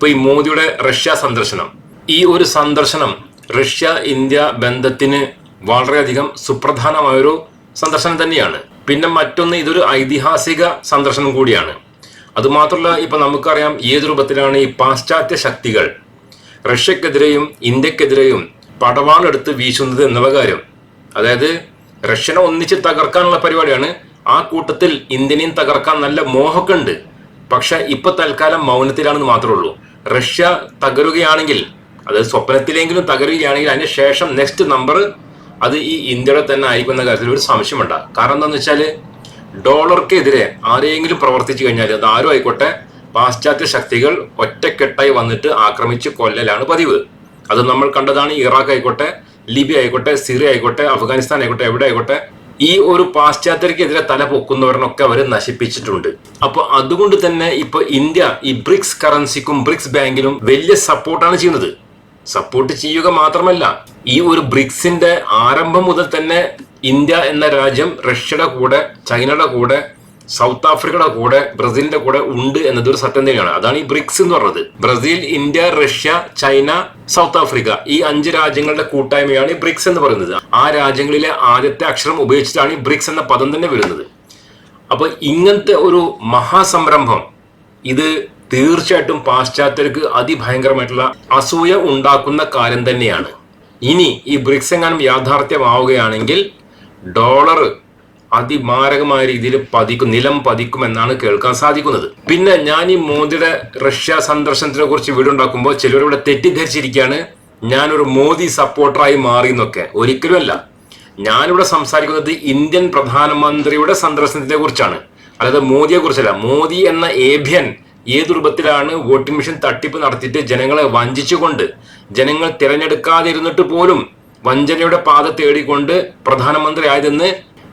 ഇപ്പൊ ഈ മോദിയുടെ റഷ്യ സന്ദർശനം. ഈ ഒരു സന്ദർശനം റഷ്യ ഇന്ത്യ ബന്ധത്തിന് വളരെയധികം സുപ്രധാനമായൊരു സന്ദർശനം തന്നെയാണ്. പിന്നെ മറ്റൊന്ന് ഇതൊരു ഐതിഹാസിക സന്ദർശനം കൂടിയാണ്. അതുമാത്രമല്ല ഇപ്പൊ നമുക്കറിയാം ഏത് രൂപത്തിലാണ് ഈ പാശ്ചാത്യ ശക്തികൾ റഷ്യക്കെതിരെയും ഇന്ത്യക്കെതിരെയും പടവാളെടുത്ത് വീശുന്നത് എന്നുള്ള കാര്യം. അതായത് റഷ്യനെ ഒന്നിച്ച് തകർക്കാനുള്ള പരിപാടിയാണ്. ആ കൂട്ടത്തിൽ ഇന്ത്യനെയും തകർക്കാൻ നല്ല മോഹമൊക്കെ ഉണ്ട് പക്ഷെ ഇപ്പൊ തൽക്കാലം മൗനത്തിലാണെന്ന് മാത്രമേ ഉള്ളൂ. റഷ്യ തകരുകയാണെങ്കിൽ അത് സ്വപ്നത്തിലെങ്കിലും തകരുകയാണെങ്കിൽ അതിന് ശേഷം നെക്സ്റ്റ് നമ്പർ അത് ഈ ഇന്ത്യയുടെ തന്നെ ആയിരിക്കും എന്ന കാര്യത്തിൽ ഒരു സംശയമുണ്ട്. കാരണം എന്താണെന്ന് വെച്ചാൽ ഡോളർക്കെതിരെ ആരെങ്കിലും പ്രവർത്തിച്ചു കഴിഞ്ഞാൽ അത് ആരും ആയിക്കോട്ടെ പാശ്ചാത്യ ശക്തികൾ ഒറ്റക്കെട്ടായി വന്നിട്ട് ആക്രമിച്ച് കൊല്ലലാണ് പതിവ്. അത് നമ്മൾ കണ്ടതാണ് ഇറാഖ് ആയിക്കോട്ടെ ലിബിയ ആയിക്കോട്ടെ സിറിയ ആയിക്കോട്ടെ അഫ്ഗാനിസ്ഥാൻ ആയിക്കോട്ടെ എവിടെ ആയിക്കോട്ടെ ഈ ഒരു പാശ്ചാത്യർക്കെതിരെ തല പൊക്കുന്നവരനൊക്കെ അവർ നശിപ്പിച്ചിട്ടുണ്ട്. അപ്പൊ അതുകൊണ്ട് തന്നെ ഇപ്പൊ ഇന്ത്യ ഈ ബ്രിക്സ് കറൻസിക്കും ബ്രിക്സ് ബാങ്കിലും വലിയ സപ്പോർട്ടാണ് ചെയ്യുന്നത്. സപ്പോർട്ട് ചെയ്യുക മാത്രമല്ല ഈ ഒരു ബ്രിക്സിന്റെ ആരംഭം മുതൽ തന്നെ ഇന്ത്യ എന്ന രാജ്യം റഷ്യയുടെ കൂടെ ചൈനയുടെ കൂടെ സൗത്ത് ആഫ്രിക്കയുടെ കൂടെ ബ്രസീലിന്റെ കൂടെ ഉണ്ട് എന്നത് ഒരു സത്യം തന്നെയാണ്. അതാണ് ഈ ബ്രിക്സ് എന്ന് പറഞ്ഞത്. Brazil India Russia China South Africa ഈ അഞ്ച് രാജ്യങ്ങളുടെ കൂട്ടായ്മയാണ് ഈ ബ്രിക്സ് എന്ന് പറയുന്നത്. ആ രാജ്യങ്ങളിലെ ആദ്യത്തെ അക്ഷരം ഉപയോഗിച്ചിട്ടാണ് ഈ ബ്രിക്സ് എന്ന പദം തന്നെ വരുന്നത്. അപ്പൊ ഇങ്ങനത്തെ ഒരു മഹാസംരംഭം ഇത് തീർച്ചയായിട്ടും പാശ്ചാത്യർക്ക് അതിഭയങ്കരമായിട്ടുള്ള അസൂയ ഉണ്ടാക്കുന്ന കാര്യം തന്നെയാണ്. ഇനി ഈ ബ്രിക്സ് എങ്ങാനും യാഥാർത്ഥ്യമാവുകയാണെങ്കിൽ ഡോളർ അതിമാരകമായ രീതിയിൽ പതിക്കും നിലം പതിക്കും എന്നാണ് കേൾക്കാൻ സാധിക്കുന്നത്. പിന്നെ ഞാൻ ഈ മോദിയുടെ റഷ്യ സന്ദർശനത്തിനെ കുറിച്ച് വീട് ഉണ്ടാക്കുമ്പോൾ ചിലർ ഇവിടെ തെറ്റിദ്ധരിച്ചിരിക്കുകയാണ്. ഞാനൊരു മോദി സപ്പോർട്ടറായി മാറി എന്നൊക്കെ ഒരിക്കലുമല്ല. ഞാനിവിടെ സംസാരിക്കുന്നത് ഇന്ത്യൻ പ്രധാനമന്ത്രിയുടെ സന്ദർശനത്തെ കുറിച്ചാണ്. അല്ലാതെ മോദിയെ കുറിച്ചല്ല. മോദി എന്ന ഏഭ്യൻ ഏത് രൂപത്തിലാണ് വോട്ടിംഗ് മെഷീൻ തട്ടിപ്പ് നടത്തിയിട്ട് ജനങ്ങളെ വഞ്ചിച്ചുകൊണ്ട് ജനങ്ങൾ തിരഞ്ഞെടുക്കാതിരുന്നിട്ട് പോലും വഞ്ചനയുടെ പാത തേടിക്കൊണ്ട് പ്രധാനമന്ത്രി ആയതെന്ന്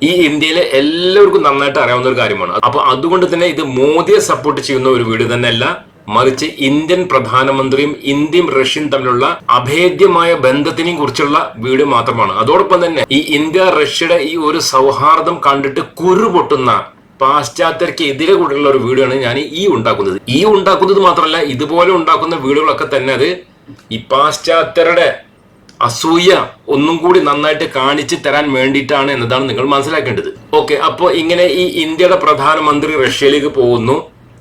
ഈ ഇന്ത്യയിലെ എല്ലാവർക്കും നന്നായിട്ട് അറിയാവുന്ന ഒരു കാര്യമാണ്. അപ്പൊ അതുകൊണ്ട് തന്നെ ഇത് മോദിയെ സപ്പോർട്ട് ചെയ്യുന്ന ഒരു വീട് തന്നെയല്ല മറിച്ച് ഇന്ത്യൻ പ്രധാനമന്ത്രിയും ഇന്ത്യയും റഷ്യയും തമ്മിലുള്ള അഭേദ്യമായ ബന്ധത്തിനെയും കുറിച്ചുള്ള വീഡിയോ മാത്രമാണ്. അതോടൊപ്പം തന്നെ ഈ ഇന്ത്യ റഷ്യയുടെ ഈ ഒരു സൗഹാർദ്ദം കണ്ടിട്ട് കുരു പൊട്ടുന്ന പാശ്ചാത്യർക്ക് എതിരെ കൂടെയുള്ള ഒരു വീഡിയോ ആണ് ഞാൻ ഈ ഉണ്ടാക്കുന്നത്. ഈ ഉണ്ടാക്കുന്നത് മാത്രമല്ല ഇതുപോലെ ഉണ്ടാക്കുന്ന വീടുകളൊക്കെ തന്നെ അത് ഈ പാശ്ചാത്യരുടെ അസൂയ ഒന്നും കൂടി നന്നായിട്ട് കാണിച്ചു തരാൻ വേണ്ടിയിട്ടാണ് എന്നതാണ് നിങ്ങൾ മനസ്സിലാക്കേണ്ടത്. ഓക്കെ അപ്പോൾ ഇങ്ങനെ ഈ ഇന്ത്യയുടെ പ്രധാനമന്ത്രി റഷ്യയിലേക്ക് പോകുന്നു.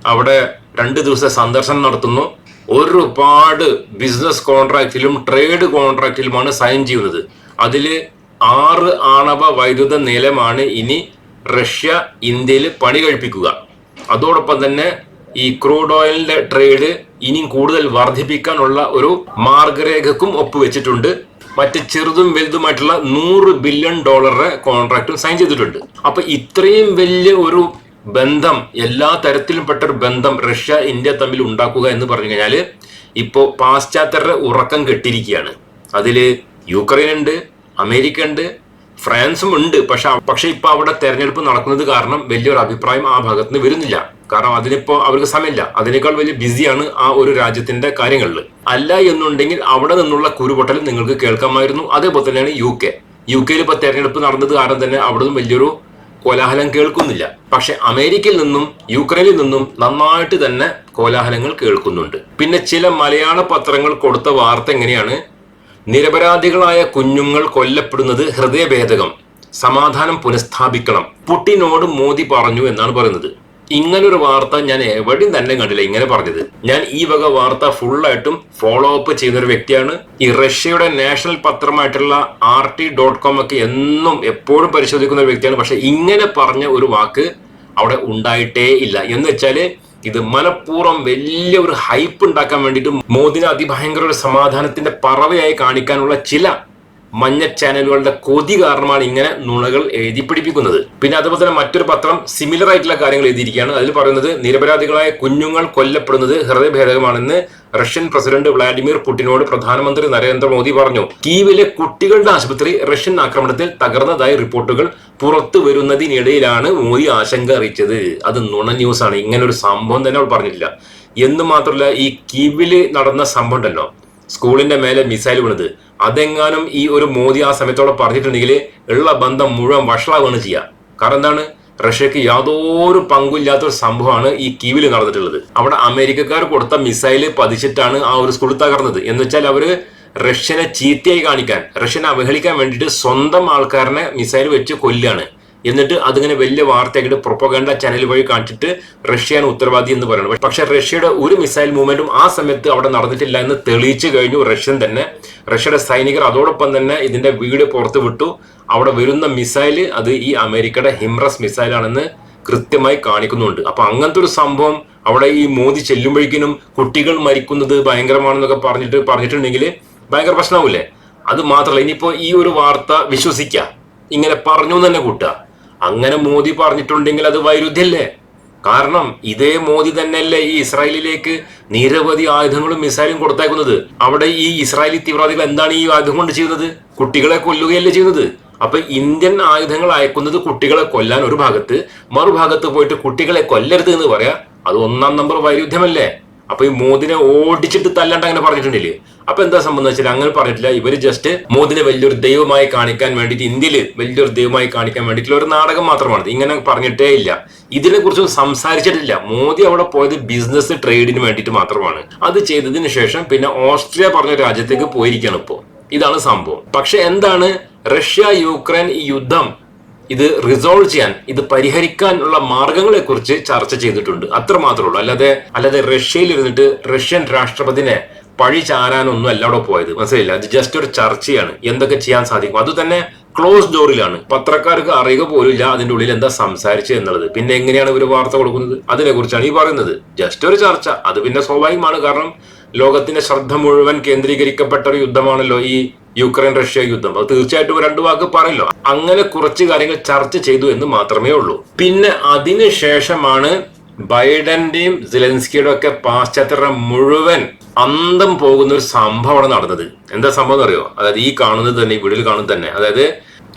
അവിടെ രണ്ട് ദിവസത്തെ സന്ദർശനം നടത്തുന്നു. ഒരുപാട് ബിസിനസ് കോൺട്രാക്റ്റിലും ട്രേഡ് കോൺട്രാക്റ്റിലുമാണ് സൈൻ ചെയ്യുന്നത്. അതിൽ ആറ് ആണവ വൈദ്യുത നിലമാണ് ഇനി റഷ്യ ഇന്ത്യയിൽ പണി കഴിപ്പിക്കുക. അതോടൊപ്പം തന്നെ ഈ ക്രൂഡ് ഓയിലിന്റെ ട്രേഡ് ഇനിയും കൂടുതൽ വർദ്ധിപ്പിക്കാനുള്ള ഒരു മാർഗരേഖക്കും ഒപ്പുവെച്ചിട്ടുണ്ട്. മറ്റ് ചെറുതും വലുതുമായിട്ടുള്ള നൂറ് ബില്യൺ ഡോളറുടെ കോൺട്രാക്റ്റും സൈൻ ചെയ്തിട്ടുണ്ട്. അപ്പൊ ഇത്രയും വലിയ ഒരു ബന്ധം എല്ലാ തരത്തിലും പെട്ട ഒരു ബന്ധം റഷ്യ ഇന്ത്യ തമ്മിൽ ഉണ്ടാക്കുക എന്ന് പറഞ്ഞു കഴിഞ്ഞാൽ ഇപ്പോ പാശ്ചാത്യരുടെ ഉറക്കം കെട്ടിരിക്കുകയാണ്. അതിൽ യുക്രൈൻ ഉണ്ട് അമേരിക്ക ഉണ്ട് ഫ്രാൻസും ഉണ്ട്. പക്ഷെ പക്ഷെ ഇപ്പൊ അവിടെ തെരഞ്ഞെടുപ്പ് നടക്കുന്നത് കാരണം വലിയൊരു അഭിപ്രായം ആ ഭാഗത്ത് നിന്ന് വരുന്നില്ല. കാരണം അതിനിപ്പോ അവർക്ക് സമയമില്ല. അതിനേക്കാൾ വലിയ ബിസിയാണ് ആ ഒരു രാജ്യത്തിന്റെ കാര്യങ്ങളിൽ. അല്ല എന്നുണ്ടെങ്കിൽ അവിടെ നിന്നുള്ള കുരുപൊട്ടൽ നിങ്ങൾക്ക് കേൾക്കാമായിരുന്നു. അതേപോലെ തന്നെയാണ് യു കെ യു കെയിൽ ഇപ്പൊ തെരഞ്ഞെടുപ്പ് നടന്നത് കാരണം തന്നെ അവിടെ നിന്നും വലിയൊരു കോലാഹലം കേൾക്കുന്നില്ല. പക്ഷെ അമേരിക്കയിൽ നിന്നും യുക്രൈനിൽ നിന്നും നന്നായിട്ട് തന്നെ കോലാഹലങ്ങൾ കേൾക്കുന്നുണ്ട്. പിന്നെ ചില മലയാള പത്രങ്ങൾ കൊടുത്ത വാർത്ത എങ്ങനെയാണ്? നിരപരാധികളായ കുഞ്ഞുങ്ങൾ കൊല്ലപ്പെടുന്നത് ഹൃദയഭേദകം. സമാധാനം പുനഃസ്ഥാപിക്കണം. പുട്ടിനോട് മോദി പറഞ്ഞു എന്നാണ് പറയുന്നത്. ഇങ്ങനൊരു വാർത്ത ഞാൻ എവിടെയും തന്നെ കണ്ടില്ല ഇങ്ങനെ പറഞ്ഞത്. ഞാൻ ഈ വക വാർത്ത ഫുള്ളായിട്ടും ഫോളോ അപ്പ് ചെയ്യുന്ന ഒരു വ്യക്തിയാണ്. ഈ റഷ്യയുടെ നാഷണൽ പത്രമായിട്ടുള്ള ആർ ടി ഡോട്ട് കോം ഒക്കെ എന്നും എപ്പോഴും പരിശോധിക്കുന്ന ഒരു വ്യക്തിയാണ്. പക്ഷെ ഇങ്ങനെ പറഞ്ഞ ഒരു വാക്ക് അവിടെ ഉണ്ടായിട്ടേ ഇല്ല. എന്ന് വെച്ചാൽ ഇത് മനഃപൂർവം വലിയ ഒരു ഹൈപ്പ് ഉണ്ടാക്കാൻ വേണ്ടിയിട്ട് മോദിനെ അതിഭയങ്കര ഒരു സമാധാനത്തിന്റെ പറവയായി കാണിക്കാനുള്ള ചില മഞ്ഞ ചാനലുകളുടെ കൊതി കാരണമാണ് ഇങ്ങനെ നുണകൾ എഴുതി പിടിപ്പിക്കുന്നത്. പിന്നെ അതുപോലെ തന്നെ മറ്റൊരു പത്രം സിമിലർ ആയിട്ടുള്ള കാര്യങ്ങൾ എഴുതിയിരിക്കുകയാണ്. അതിൽ പറയുന്നത് നിരപരാധികളായ കുഞ്ഞുങ്ങൾ കൊല്ലപ്പെടുന്നത് ഹൃദയഭേദകമാണെന്ന് റഷ്യൻ പ്രസിഡന്റ് വ്ളാഡിമിർ പുടിനോട് പ്രധാനമന്ത്രി നരേന്ദ്രമോദി പറഞ്ഞു. കീവിലെ കുട്ടികളുടെ ആശുപത്രി റഷ്യൻ ആക്രമണത്തിൽ തകർന്നതായി റിപ്പോർട്ടുകൾ പുറത്തു വരുന്നതിനിടയിലാണ് മോദി ആശങ്ക അറിയിച്ചത്. അത് നുണ ന്യൂസാണ് ഇങ്ങനെ ഒരു സംഭവം തന്നെ അവൾ പറഞ്ഞില്ല എന്ന് മാത്രമല്ല ഈ കീവിൽ നടന്ന സംഭവം ഉണ്ടല്ലോ. സ്കൂളിന്റെ മേലെ മിസൈൽ വീണത്. അതെങ്ങാനും ഈ ഒരു മോദി ആ സമയത്തോടെ പറഞ്ഞിട്ടുണ്ടെങ്കിൽ ഉള്ള ബന്ധം മുഴുവൻ വഷളാവുകയാണ് ചെയ്യുക കാരണം എന്താണ്? റഷ്യക്ക് യാതൊരു പങ്കുമില്ലാത്ത ഒരു സംഭവമാണ് ഈ കീവിൽ നടന്നിട്ടുള്ളത്. അവിടെ അമേരിക്കക്കാർ കൊടുത്ത മിസൈൽ പതിച്ചിട്ടാണ് ആ ഒരു സ്കൂൾ തകർന്നത്. എന്ന് വെച്ചാൽ അവർ റഷ്യനെ ചീത്തയായി കാണിക്കാൻ റഷ്യനെ അവഹേളിക്കാൻ വേണ്ടിയിട്ട് സ്വന്തം ആൾക്കാരനെ മിസൈൽ വെച്ച് കൊല്ലാണ് എന്നിട്ട് അതിങ്ങനെ വലിയ വാർത്തയായിട്ട് പ്രൊപ്പഗണ്ട ചാനൽ വഴി കാണിച്ചിട്ട് റഷ്യയാണ് ഉത്തരവാദി എന്ന് പറയുന്നത്. പക്ഷെ റഷ്യയുടെ ഒരു മിസൈൽ മൂവ്മെന്റും ആ സമയത്ത് അവിടെ നടന്നിട്ടില്ല എന്ന് തെളിയിച്ചു കഴിഞ്ഞു റഷ്യൻ തന്നെ. റഷ്യയുടെ സൈനികർ അതോടൊപ്പം തന്നെ ഇതിന്റെ വീഡിയോ പുറത്തു വിട്ടു. അവിടെ വരുന്ന മിസൈൽ അത് ഈ അമേരിക്കയുടെ ഹിംറസ് മിസൈലാണെന്ന് കൃത്യമായി കാണിക്കുന്നുണ്ട്. അപ്പൊ അങ്ങനത്തെ ഒരു സംഭവം അവിടെ ഈ മോദി ചെല്ലുമ്പോഴേക്കിനും കുട്ടികൾ മരിക്കുന്നത് ഭയങ്കരമാണെന്നൊക്കെ പറഞ്ഞിട്ട് പറഞ്ഞിട്ടുണ്ടെങ്കിൽ ഭയങ്കര പ്രശ്നമാവില്ലേ? അത് മാത്രമല്ല ഇനിയിപ്പോ ഈ ഒരു വാർത്ത വിശ്വസിക്കുക ഇങ്ങനെ പറഞ്ഞു തന്നെ കൂട്ടുക. അങ്ങനെ മോദി പറഞ്ഞിട്ടുണ്ടെങ്കിൽ അത് വൈരുദ്ധ്യല്ലേ? കാരണം ഇതേ മോദി തന്നെയല്ലേ ഈ ഇസ്രായേലിലേക്ക് നിരവധി ആയുധങ്ങളും മിസൈലും കൊടുത്തേക്കുന്നത്. അവിടെ ഈ ഇസ്രായേലി തീവ്രവാദികൾ എന്താണ് ഈ ആയുധം കൊണ്ട് ചെയ്യുന്നത്? കുട്ടികളെ കൊല്ലുകയല്ലേ ചെയ്യുന്നത്? അപ്പൊ ഇന്ത്യൻ ആയുധങ്ങൾ അയക്കുന്നത് കുട്ടികളെ കൊല്ലാൻ ഒരു ഭാഗത്ത് മറുഭാഗത്ത് പോയിട്ട് കുട്ടികളെ കൊല്ലരുത് എന്ന് പറയാ അത് ഒന്നാം നമ്പർ വൈരുദ്ധ്യമല്ലേ? അപ്പൊ ഈ മോദിനെ ഓടിച്ചിട്ട് തല്ലാണ്ട് അങ്ങനെ പറഞ്ഞിട്ടുണ്ടല്ലേ? അപ്പൊ എന്താ സംബന്ധം വെച്ചാൽ അങ്ങനെ പറഞ്ഞിട്ടില്ല. ഇവർ ജസ്റ്റ് മോദിനെ വലിയൊരു ദൈവമായി കാണിക്കാൻ വേണ്ടിയിട്ട് ഇന്ത്യയിൽ വലിയൊരു ദൈവമായി കാണിക്കാൻ വേണ്ടിയിട്ടുള്ള ഒരു നാടകം മാത്രമാണ്. ഇങ്ങനെ പറഞ്ഞിട്ടേ ഇല്ല. ഇതിനെ കുറിച്ചൊന്നും സംസാരിച്ചിട്ടില്ല. മോദി അവിടെ പോയത് ബിസിനസ് ട്രേഡിന് വേണ്ടിയിട്ട് മാത്രമാണ്. അത് ചെയ്തതിന് ശേഷം പിന്നെ ഓസ്ട്രിയ പറഞ്ഞ രാജ്യത്തേക്ക് പോയിരിക്കുകയാണ് ഇപ്പോ. ഇതാണ് സംഭവം. പക്ഷെ എന്താണ്? റഷ്യ യുക്രൈൻ ഈ യുദ്ധം ഇത് റിസോൾവ് ചെയ്യാൻ ഇത് പരിഹരിക്കാനുള്ള മാർഗങ്ങളെ കുറിച്ച് ചർച്ച ചെയ്തിട്ടുണ്ട്. അത്ര മാത്രമേ ഉള്ളൂ അല്ലാതെ അല്ലാതെ റഷ്യയിൽ ഇരുന്നിട്ട് റഷ്യൻ രാഷ്ട്രപതിനെ പഴി ചാരാനൊന്നും അല്ല അവിടെ പോയത്. മനസ്സിലായില്ല? അത് ജസ്റ്റ് ഒരു ചർച്ചയാണ്. എന്തൊക്കെ ചെയ്യാൻ സാധിക്കും? അത് തന്നെ ക്ലോസ് ഡോറിലാണ് പത്രക്കാർക്ക് അറിയുക പോലുമില്ല അതിന്റെ ഉള്ളിൽ എന്താ സംസാരിച്ചത് എന്നുള്ളത്. പിന്നെ എങ്ങനെയാണ് ഇവർ വാർത്ത കൊടുക്കുന്നത്? അതിനെ കുറിച്ചാണ് ഈ പറയുന്നത്. ജസ്റ്റ് ഒരു ചർച്ച. അത് പിന്നെ സ്വാഭാവികമാണ്. കാരണം ലോകത്തിന്റെ ശ്രദ്ധ മുഴുവൻ കേന്ദ്രീകരിക്കപ്പെട്ട ഒരു യുദ്ധമാണല്ലോ ഈ യുക്രൈൻ റഷ്യ യുദ്ധം. അത് തീർച്ചയായിട്ടും രണ്ടു വാക്ക് പറയല്ലോ. അങ്ങനെ കുറച്ച് കാര്യങ്ങൾ ചർച്ച ചെയ്തു എന്ന് മാത്രമേ ഉള്ളൂ. പിന്നെ അതിനുശേഷമാണ് ബൈഡന്റെയും സിലൻസ്കിയുടെ ഒക്കെ പാശ്ചാത്യരുടെ മുഴുവൻ അന്തം പോകുന്ന ഒരു സംഭവമാണ് നടന്നത്. എന്താ സംഭവം അറിയോ അതായത് ഈ കാണുന്നത് തന്നെ ഈ വീഡിയോയിൽ കാണുന്നത് തന്നെ. അതായത്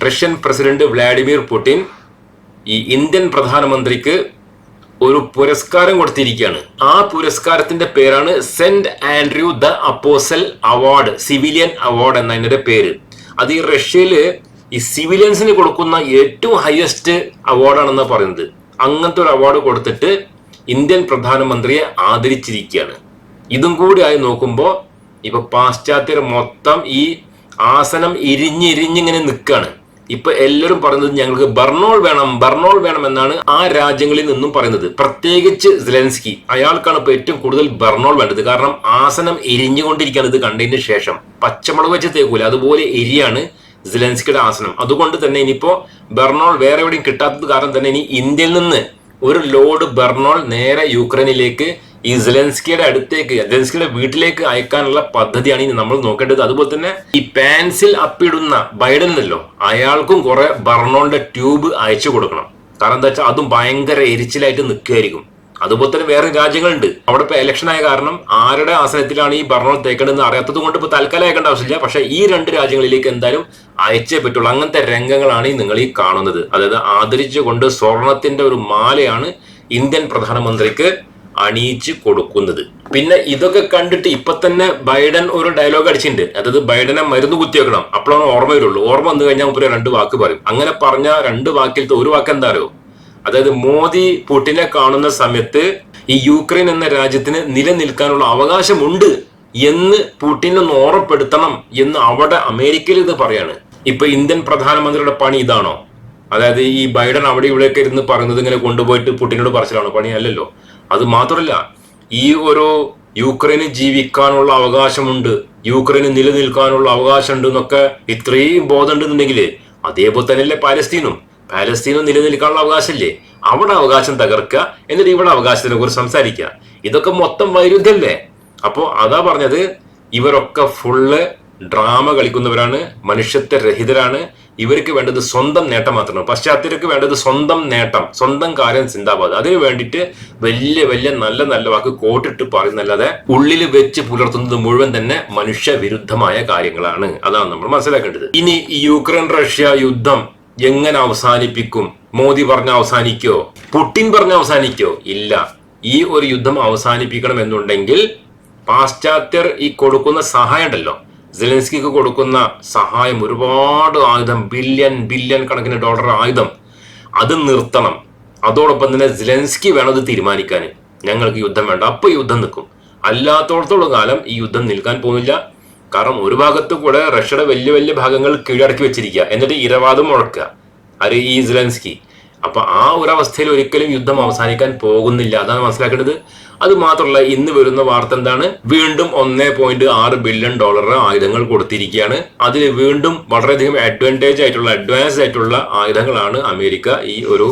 റഷ്യൻ പ്രസിഡന്റ് വ്ളാഡിമിർ പുടിൻ ഈ ഇന്ത്യൻ പ്രധാനമന്ത്രിക്ക് ഒരു പുരസ്കാരം കൊടുത്തിരിക്കുകയാണ്. ആ പുരസ്കാരത്തിന്റെ പേരാണ് Saint Andrew the apostle award civilian award എന്നതിന്റെ പേര്. അത് ഈ റഷ്യയിൽ ഈ സിവിലിയൻസിന് കൊടുക്കുന്ന ഏറ്റവും ഹയസ്റ്റ് അവാർഡാണെന്ന് പറയുന്നത്. അങ്ങനത്തെ ഒരു അവാർഡ് കൊടുത്തിട്ട് ഇന്ത്യൻ പ്രധാനമന്ത്രിയെ ആദരിച്ചിരിക്കുകയാണ്. ഇതും കൂടി ആയി നോക്കുമ്പോൾ ഇപ്പൊ പാശ്ചാത്യർ മൊത്തം ഈ ആസനം ഇരിഞ്ഞിരിഞ്ഞിങ്ങനെ നിൽക്കുകയാണ് ഇപ്പൊ എല്ലാവരും പറയുന്നത് ഞങ്ങൾക്ക് ബർണോൾ വേണം ബർണോൾ വേണം എന്നാണ് ആ രാജ്യങ്ങളിൽ നിന്നും പറയുന്നത്. പ്രത്യേകിച്ച് സിലൻസ്കി. അയാൾക്കാണ് ഇപ്പൊ ഏറ്റവും കൂടുതൽ ബർണോൾ വേണ്ടത്. കാരണം ആസനം എരിഞ്ഞുകൊണ്ടിരിക്കുകയാണ് ഇത് കണ്ടതിന് ശേഷം. പച്ചമുളക് വെച്ച് തേക്കൂല. അതുപോലെ എരിയാണ് സിലൻസ്കിയുടെ ആസനം. അതുകൊണ്ട് തന്നെ ഇനിയിപ്പോ ബർണോൾ വേറെ എവിടെയും കിട്ടാത്തത് കാരണം തന്നെ ഇനി ഇന്ത്യയിൽ നിന്ന് ഒരു ലോഡ് ബർണോൾ നേരെ യുക്രൈനിലേക്ക് ഈ സെലൻസ്കിയുടെ അടുത്തേക്ക് സെലൻസ്കിയുടെ വീട്ടിലേക്ക് അയക്കാനുള്ള പദ്ധതിയാണ് ഇനി നമ്മൾ നോക്കേണ്ടത്. അതുപോലെ തന്നെ ഈ പാൻസിൽ അപ്പിടുന്ന ബൈഡൻ എന്നല്ലോ അയാൾക്കും കുറെ ബർണോണിന്റെ ട്യൂബ് അയച്ചു കൊടുക്കണം. കാരണം എന്താ വെച്ചാൽ അതും ഭയങ്കര എരിച്ചിലായിട്ട് നിൽക്കുകയായിരിക്കും അതുപോലെ തന്നെ വേറെ രാജ്യങ്ങളുണ്ട്. അവിടെ ഇപ്പൊ ഇലക്ഷൻ ആയ കാരണം ആരുടെ ആസനത്തിലാണ് ഈ ഭരണം തേക്കേണ്ടതെന്ന് അറിയാത്തത് കൊണ്ട് ഇപ്പൊ തൽക്കാലം അയക്കേണ്ട ആവശ്യമില്ല. പക്ഷെ ഈ രണ്ട് രാജ്യങ്ങളിലേക്ക് എന്തായാലും അയച്ചേ പറ്റുള്ളൂ. അങ്ങനത്തെ രംഗങ്ങളാണ് നിങ്ങൾ ഈ കാണുന്നത്. അതായത് ആദരിച്ചുകൊണ്ട് സ്വർണത്തിന്റെ ഒരു മാലയാണ് ഇന്ത്യൻ പ്രധാനമന്ത്രിക്ക് അണിയിച്ച് കൊടുക്കുന്നത്. പിന്നെ ഇതൊക്കെ കണ്ടിട്ട് ഇപ്പൊ തന്നെ ബൈഡൻ ഒരു ഡയലോഗ് അടിച്ചിട്ടുണ്ട്. അതായത് ബൈഡനെ മരുന്ന് കുത്തിവെക്കണം. അപ്പോഴാണ് ഓർമ്മ വരുള്ളൂ. ഓർമ്മ വന്നു കഴിഞ്ഞാൽ മുപ്പര് രണ്ട് വാക്ക് പറയും. അങ്ങനെ പറഞ്ഞ രണ്ട് വാക്കിലത്തെ ഒരു വാക്ക് എന്താ അറിയോ? അതായത് മോദി പുട്ടിനെ കാണുന്ന സമയത്ത് ഈ യുക്രൈൻ എന്ന രാജ്യത്തിന് നിലനിൽക്കാനുള്ള അവകാശമുണ്ട് എന്ന് പുടിനൊന്ന് ഓർമ്മപ്പെടുത്തണം എന്ന് അവിടെ അമേരിക്കയിൽ ഇത് പറയാണ്. ഇപ്പൊ ഇന്ത്യൻ പ്രധാനമന്ത്രിയുടെ പണി ഇതാണോ? അതായത് ഈ ബൈഡൻ അവിടെ ഇവിടെയൊക്കെ ഇരുന്ന് പറയുന്നത് ഇങ്ങനെ കൊണ്ടുപോയിട്ട് പുടിനോട് പറച്ചിലാണോ? പണി അല്ലല്ലോ. അത് മാത്രമല്ല ഈ ഒരു യുക്രൈന് ജീവിക്കാനുള്ള അവകാശമുണ്ട് യുക്രൈന് നിലനിൽക്കാനുള്ള അവകാശമുണ്ട് എന്നൊക്കെ ഇത്രയും ബോധം ഉണ്ടെന്നുണ്ടെങ്കിൽ അതേപോലെ തന്നെയല്ലേ പാലസ്തീനും. പാലസ്തീനും നിലനിൽക്കാനുള്ള അവകാശമില്ലേ? അവിടെ അവകാശം തകർക്കുക എന്നിട്ട് ഇവിടെ അവകാശത്തിനെ കുറിച്ച് സംസാരിക്കുക. ഇതൊക്കെ മൊത്തം വൈരുദ്ധ്യല്ലേ അപ്പോൾ അതാ പറഞ്ഞത് ഇവരൊക്കെ ഫുള്ള് ഡ്രാമ കളിക്കുന്നവരാണ് മനുഷ്യത്വ രഹിതരാണ്. ഇവർക്ക് വേണ്ടത് സ്വന്തം നേട്ടം മാത്രമാണ്. പശ്ചാത്തലർക്ക് വേണ്ടത് സ്വന്തം നേട്ടം സ്വന്തം കാര്യം ചിന്താബാധ. അതിന് വേണ്ടിയിട്ട് വലിയ വലിയ നല്ല നല്ല വാക്ക് കോട്ടിട്ട് പറയുന്നല്ലാതെ ഉള്ളിൽ വെച്ച് പുലർത്തുന്നത് മുഴുവൻ തന്നെ മനുഷ്യവിരുദ്ധമായ കാര്യങ്ങളാണ്. അതാണ് നമ്മൾ മനസ്സിലാക്കേണ്ടത്. ഇനി യുക്രൈൻ റഷ്യ യുദ്ധം എങ്ങനെ അവസാനിപ്പിക്കും? മോദി പറഞ്ഞ അവസാനിക്കോ? പുട്ടിൻ പറഞ്ഞ അവസാനിക്കോ? ഇല്ല. ഈ ഒരു യുദ്ധം അവസാനിപ്പിക്കണം എന്നുണ്ടെങ്കിൽ പാശ്ചാത്യർ ഈ കൊടുക്കുന്ന സഹായം ഉണ്ടല്ലോ. സെലൻസ്കിക്ക് കൊടുക്കുന്ന സഹായം ഒരുപാട് ആയുധം ബില്യൺ ബില്യൺ കണക്കിന് ഡോളർ ആയുധം. അത് നിർത്തണം. അതോടൊപ്പം തന്നെ സെലൻസ്കി വേണം അത് തീരുമാനിക്കാൻ. ഞങ്ങൾക്ക് യുദ്ധം വേണ്ട. അപ്പോൾ യുദ്ധം നിൽക്കും. അല്ലാത്തോടത്തോളം കാലം ഈ യുദ്ധം നിൽക്കാൻ പോകുന്നില്ല. കാരണം ഒരു ഭാഗത്ത് കൂടെ റഷ്യയുടെ വലിയ വലിയ ഭാഗങ്ങൾ കീഴടക്കി വെച്ചിരിക്കുക. എന്നിട്ട് ഇരവാദം മുഴക്കുക. അത് ഈ സിലൻസ്കി. അപ്പൊ ആ ഒരു അവസ്ഥയിൽ ഒരിക്കലും യുദ്ധം അവസാനിക്കാൻ പോകുന്നില്ല. അതാണ് മനസ്സിലാക്കേണ്ടത്. അത് മാത്രമല്ല ഇന്ന് വരുന്ന വാർത്ത എന്താണ്? വീണ്ടും ഒന്നേ പോയിന്റ് ആറ് ബില്യൺ ഡോളർ ആയുധങ്ങൾ കൊടുത്തിരിക്കുകയാണ്. അതിൽ വീണ്ടും വളരെയധികം അഡ്വാന്റേജ് ആയിട്ടുള്ള അഡ്വാൻസ് ആയിട്ടുള്ള ആയുധങ്ങളാണ് അമേരിക്ക ഈ ഒരു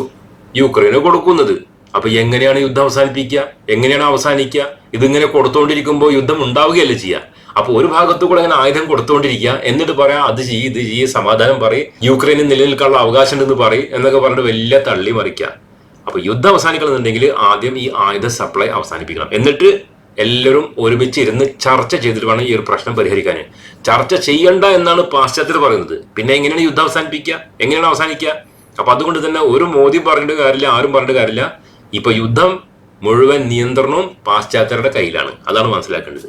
യുക്രൈന് കൊടുക്കുന്നത്. അപ്പൊ എങ്ങനെയാണ് യുദ്ധം അവസാനിപ്പിക്കുക? എങ്ങനെയാണ് അവസാനിക്കുക? ഇതിങ്ങനെ കൊടുത്തുകൊണ്ടിരിക്കുമ്പോൾ യുദ്ധം ഉണ്ടാവുകയല്ലേ ചെയ്യുക അപ്പൊ ഒരു ഭാഗത്തു കൂടെ അങ്ങനെ ആയുധം കൊടുത്തുകൊണ്ടിരിക്കുക എന്നിട്ട് പറയാം അത് ചെയ്യ് ഇത് ചെയ്യ് സമാധാനം പറയും യുക്രൈനിൽ നിലനിൽക്കാനുള്ള അവകാശം ഉണ്ടെന്ന് പറയും എന്നൊക്കെ പറഞ്ഞിട്ട് വലിയ തള്ളി മറിക്കുക അപ്പൊ യുദ്ധം അവസാനിക്കണമെന്നുണ്ടെങ്കിൽ ആദ്യം ഈ ആയുധ സപ്ലൈ അവസാനിപ്പിക്കണം. എന്നിട്ട് എല്ലാവരും ഒരുമിച്ച് ഇരുന്ന് ചർച്ച ചെയ്തിട്ട് വേണം ഈ ഒരു പ്രശ്നം പരിഹരിക്കാൻ ചർച്ച ചെയ്യണ്ട എന്നാണ് പാശ്ചാത്യർ പറയുന്നത്. പിന്നെ എങ്ങനെയാണ് യുദ്ധം അവസാനിപ്പിക്കുക? എങ്ങനെയാണ് അവസാനിക്കുക? അപ്പൊ അതുകൊണ്ട് തന്നെ ഒരു മോദി പറഞ്ഞിട്ട് കാര്യമില്ല ആരും പറഞ്ഞിട്ട് കാര്യമില്ല. ഇപ്പൊ യുദ്ധം മുഴുവൻ നിയന്ത്രണവും പാശ്ചാത്യരുടെ കയ്യിലാണ്. അതാണ് മനസ്സിലാക്കേണ്ടത്.